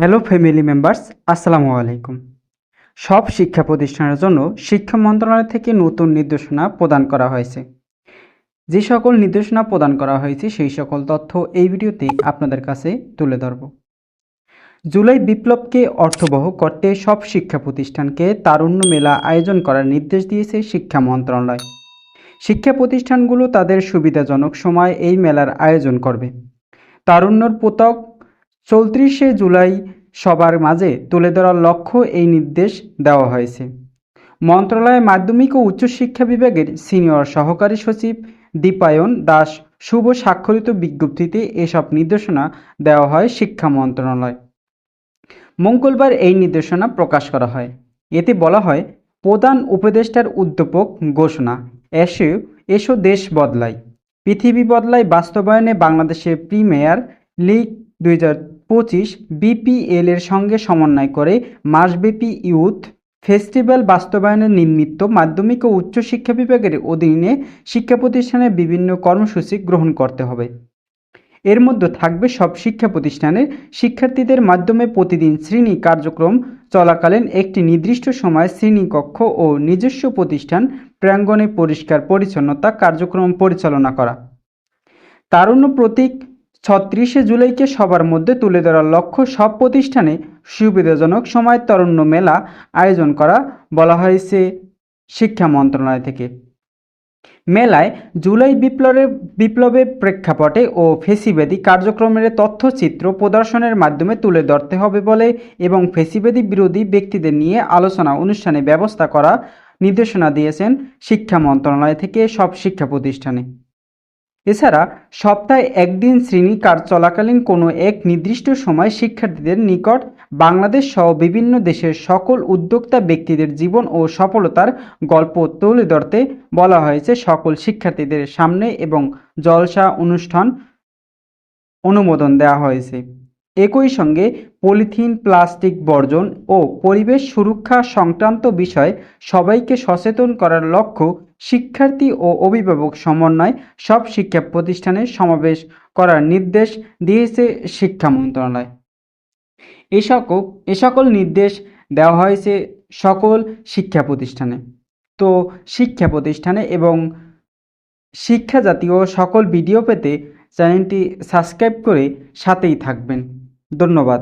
Hello family members আসসালামু আলাইকুম সব শিক্ষা প্রতিষ্ঠানের জন্য শিক্ষা মন্ত্রণালয় থেকে নতুন নির্দেশনা প্রদান করা হয়েছে। যে সকল নির্দেশনা প্রদান করা হয়েছে, সেই সকল তথ্য এই ভিডিওতে আপনাদের কাছে তুলে ধরব। জুলাই বিপ্লবকে অর্থবহ করতে সব শিক্ষা প্রতিষ্ঠানকে তারুণ্য মেলা আয়োজন করার নির্দেশ দিয়েছে শিক্ষা মন্ত্রণালয়। শিক্ষা প্রতিষ্ঠানগুলো তাদের সুবিধাজনক সময় এই মেলার আয়োজন করবে। তারুণ্যর পোতক চৌত্রিশে জুলাই সবার মাঝে তুলে ধরার লক্ষ্য এই নির্দেশ দেওয়া হয়েছে। মন্ত্রণালয়ের মাধ্যমিক ও উচ্চশিক্ষা বিভাগের সিনিয়র সহকারী সচিব দীপায়ন দাস শুভ স্বাক্ষরিত বিজ্ঞপ্তিতে এসব নির্দেশনা দেওয়া হয় শিক্ষা মন্ত্রণালয়। মঙ্গলবার এই নির্দেশনা প্রকাশ করা হয়। এতে বলা হয়, প্রধান উপদেষ্টার উদ্যোপক ঘোষণা, এসে, এসো দেশ বদলায় পৃথিবী বদলায় বাস্তবায়নে বাংলাদেশের প্রিমিয়ার লিগ দুই হাজার পঁচিশ বিপিএল এর সঙ্গে সমন্বয় করে মাসব্যাপী ইউথ ফেস্টিভ্যাল বাস্তবায়নের নিমিত্ত মাধ্যমিক ও উচ্চশিক্ষা বিভাগের অধীনে শিক্ষা প্রতিষ্ঠানের বিভিন্ন কর্মসূচি গ্রহণ করতে হবে। এর মধ্যে থাকবে সব শিক্ষা প্রতিষ্ঠানের শিক্ষার্থীদের মাধ্যমে প্রতিদিন শ্রেণি কার্যক্রম চলাকালীন একটি নির্দিষ্ট সময় শ্রেণীকক্ষ ও নিজস্ব প্রতিষ্ঠান প্রাঙ্গণে পরিষ্কার পরিচ্ছন্নতা কার্যক্রম পরিচালনা করা। তারুণ্য প্রতীক ছত্রিশে জুলাইকে সবার মধ্যে তুলে ধরার লক্ষ্য সব প্রতিষ্ঠানে সুবিধাজনক সময় তরুণ্য মেলা আয়োজন করা বলা হয়েছে শিক্ষা মন্ত্রণালয় থেকে। মেলায় জুলাই বিপ্লবের বিপ্লবের প্রেক্ষাপটে ও ফেসিবাদী কার্যক্রমের তথ্যচিত্র প্রদর্শনের মাধ্যমে তুলে ধরতে হবে বলে এবং ফেসিবাদী বিরোধী ব্যক্তিদের নিয়ে আলোচনা অনুষ্ঠানে ব্যবস্থা করা নির্দেশনা দিয়েছেন শিক্ষা মন্ত্রণালয় থেকে সব শিক্ষা প্রতিষ্ঠানে। এছাড়া সপ্তাহে একদিন শ্রেণি কাজ চলাকালীন কোনো এক নির্দিষ্ট সময় শিক্ষার্থীদের নিকট বাংলাদেশ সহ বিভিন্ন দেশের সকল উদ্যোক্তা ব্যক্তিদের জীবন ও সফলতার গল্প তুলে ধরতে বলা হয়েছে সকল শিক্ষার্থীদের সামনে এবং জলসা অনুষ্ঠান অনুমোদন দেওয়া হয়েছে। একই সঙ্গে পলিথিন, প্লাস্টিক বর্জন ও পরিবেশ সুরক্ষা সংক্রান্ত বিষয়ে সবাইকে সচেতন করার লক্ষ্য শিক্ষার্থী ও অভিভাবক সমন্বয় সব শিক্ষা প্রতিষ্ঠানে সমাবেশ করার নির্দেশ দিয়েছে শিক্ষা মন্ত্রণালয়। এ সকল এ সকল নির্দেশ দেওয়া হয়েছে সকল শিক্ষা প্রতিষ্ঠানে। তো শিক্ষা প্রতিষ্ঠানে এবং শিক্ষা জাতীয় সকল ভিডিও পেতে চ্যানেলটি সাবস্ক্রাইব করে সাথেই থাকবেন। ধন্যবাদ।